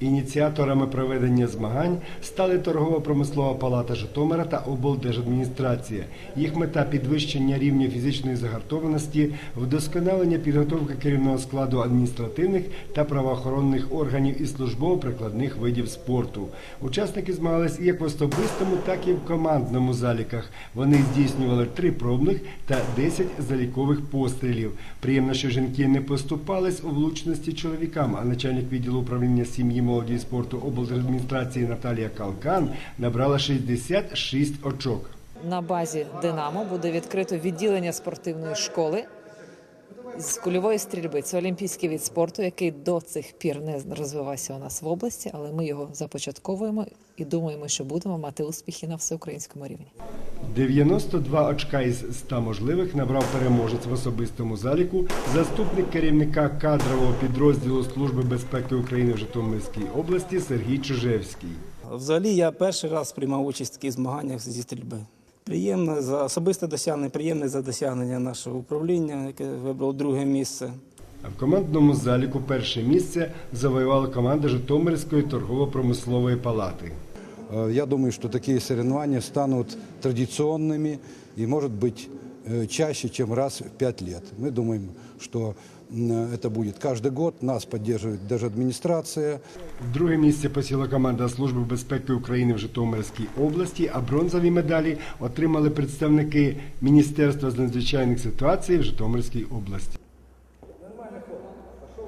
Ініціаторами проведення змагань стали торгово-промислова палата Житомира та облдержадміністрація. Їх мета підвищення рівня фізичної загартованості, вдосконалення підготовки керівного складу адміністративних та правоохоронних органів і службово-прикладних видів спорту. Учасники змагались як в особистому, так і в командному заліках. Вони здійснювали три пробних та 10 залікових пострілів. Приємно, що жінки не поступались у влучності чоловікам, а начальник відділу управління сім'ї, молоді і спорту облдержадміністрації Наталія Калкан набрала 66 очок. На базі Динамо буде відкрито відділення спортивної школи з кульової стрільби. Це олімпійський від спорту, який до цих пір не розвивався у нас в області, але ми його започатковуємо і думаємо, що будемо мати успіхи на всеукраїнському рівні. 92 очка із 100 можливих набрав переможець в особистому заліку, заступник керівника кадрового підрозділу Служби безпеки України в Житомирській області Сергій Чужевський. Взагалі я перший раз приймав участь в таких змаганнях зі стрільби. Приємно за особисте досягнення, приємне за досягнення нашого управління, яке вибрало друге місце. А в командному заліку перше місце завоювала команда Житомирської торгово-промислової палати. Э, Я думаю, что такие соревнования станут традиционными и, может быть, э, чаще, чем раз в пять лет. Мы думаем, что м, это будет каждый год. Нас поддерживает даже администрация. Друге місце посіла команда Служби безпеки України в Житомирській області, а бронзові медалі отримали представники Міністерства з надзвичайних ситуацій в Житомирській області.